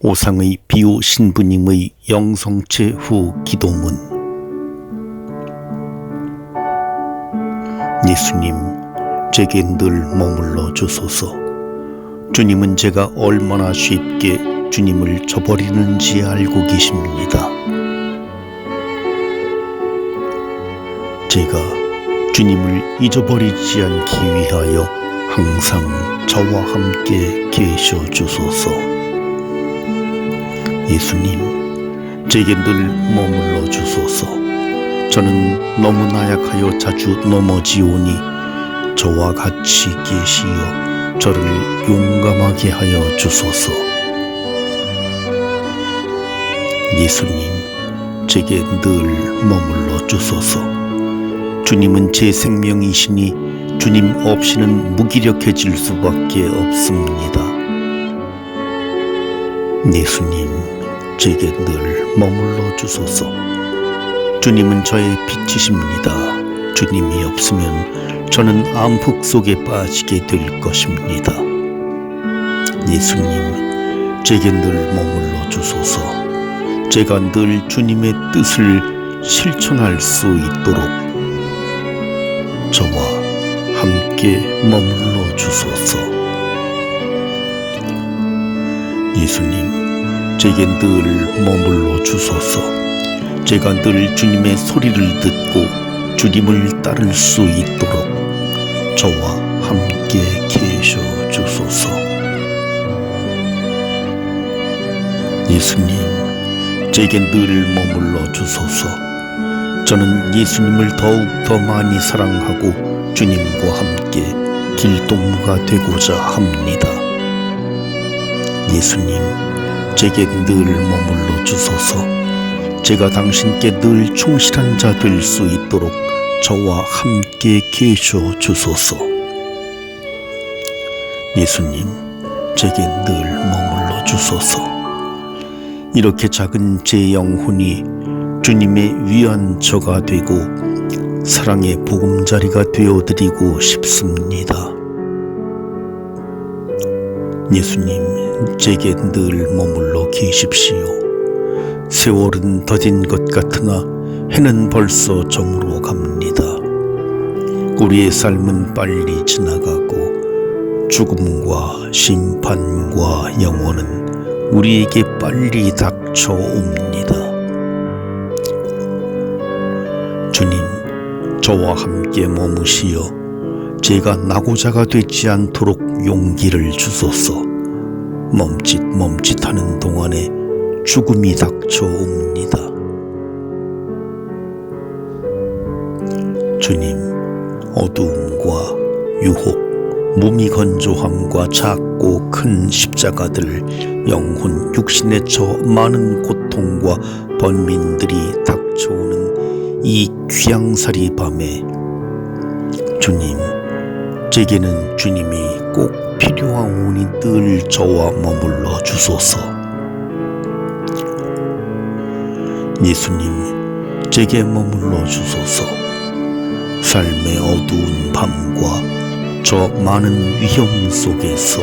오상의 비오 신부님의 영성체 후 기도문 예수님 제게 늘 머물러 주소서 주님은 제가 얼마나 쉽게 주님을 저버리는지 알고 계십니다. 제가 주님을 잊어버리지 않기 위하여 항상 저와 함께 계셔 주소서. 예수님, 제게 늘 머물러 주소서. 저는 너무 나약하여 자주 넘어지오니 저와 같이 계시어 저를 용감하게 하여 주소서. 예수님, 제게 늘 머물러 주소서. 주님은 제 생명이시니 주님 없이는 무기력해질 수밖에 없습니다. 예수님, 제게 늘 머물러 주소서. 주님은 저의 빛이십니다. 주님이 없으면 저는 암흑 속에 빠지게 될 것입니다. 예수님, 제게 늘 머물러 주소서. 제가 늘 주님의 뜻을 실천할 수 있도록 저와 함께 머물러 주소서. 예수님, 제게 늘 머물러 주소서. 제가 늘 주님의 소리를 듣고 주님을 따를 수 있도록 저와 함께 계셔 주소서. 예수님, 제게 늘 머물러 주소서. 저는 예수님을 더욱 더 많이 사랑하고 주님과 함께 길동무가 되고자 합니다. 예수님, 제게 늘 머물러 주소서. 제가 당신께 늘 충실한 자 될 수 있도록 저와 함께 계셔 주소서. 예수님, 제게 늘 머물러 주소서. 이렇게 작은 제 영혼이 주님의 위안 저가 되고 사랑의 보금자리가 되어드리고 싶습니다. 예수님, 제게 늘 머물러 계십시오. 세월은 더딘 것 같으나 해는 벌써 저물어 갑니다. 우리의 삶은 빨리 지나가고 죽음과 심판과 영원은 우리에게 빨리 닥쳐옵니다. 주님, 저와 함께 머무시어 제가 나고자가 되지 않도록 용기를 주소서. 멈칫 멈칫하는 동안에 죽음이 닥쳐옵니다. 주님, 어두움과 유혹, 무미건조함과 작고 큰 십자가들, 영혼 육신의 저 많은 고통과 번민들이 닥쳐오는 이 귀양살이 밤에 주님, 제게는 주님이 꼭 필요하오니 늘 저와 머물러 주소서. 예수님, 제게 머물러 주소서. 삶의 어두운 밤과 저 많은 위험 속에서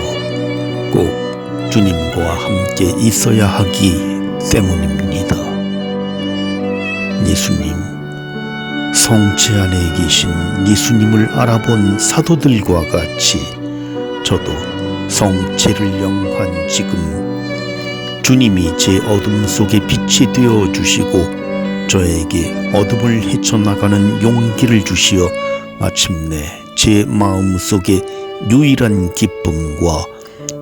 꼭 주님과 함께 있어야 하기 때문입니다. 예수님, 성체 안에 계신 예수님을 알아본 사도들과 같이 저도 성체를 영한 지금 주님이 제 어둠 속에 빛이 되어 주시고 저에게 어둠을 헤쳐나가는 용기를 주시어 마침내 제 마음 속에 유일한 기쁨과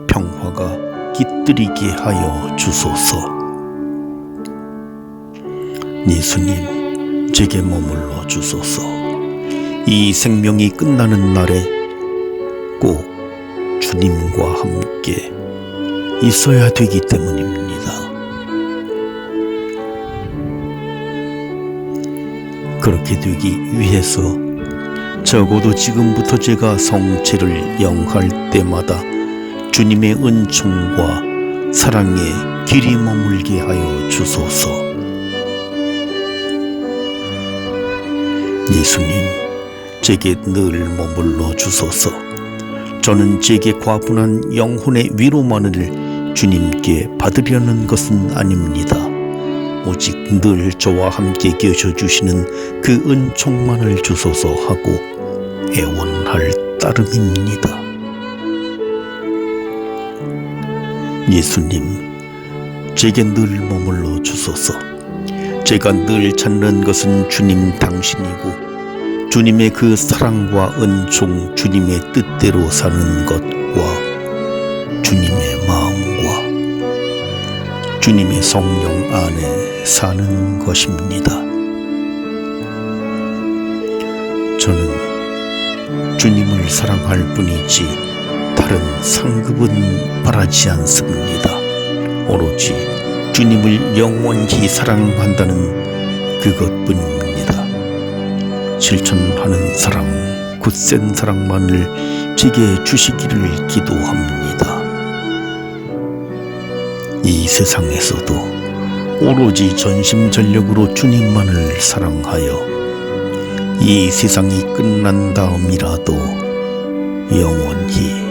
평화가 깃들이게 하여 주소서. 예수님, 제게 머물러 주소서. 이 생명이 끝나는 날에 꼭 주님과 함께 있어야 되기 때문입니다. 그렇게 되기 위해서 적어도 지금부터 제가 성체를 영할 때마다 주님의 은총과 사랑에 길이 머물게 하여 주소서. 예수님, 제게 늘 머물러 주소서. 저는 제게 과분한 영혼의 위로만을 주님께 받으려는 것은 아닙니다. 오직 늘 저와 함께 계셔 주시는 그 은총만을 주소서 하고 애원할 따름입니다. 예수님, 제게 늘 머물러 주소서. 제가 늘 찾는 것은 주님 당신이고 주님의 그 사랑과 은총, 주님의 뜻대로 사는 것과 주님의 마음과 주님의 성령 안에 사는 것입니다. 저는 주님을 사랑할 뿐이지 다른 상급은 바라지 않습니다. 오로지 주님을 영원히 사랑한다는 그것뿐입니다. 실천하는 사랑, 굳센 사랑만을 제게 주시기를 기도합니다. 이 세상에서도 오로지 전심전력으로 주님만을 사랑하여 이 세상이 끝난 다음이라도 영원히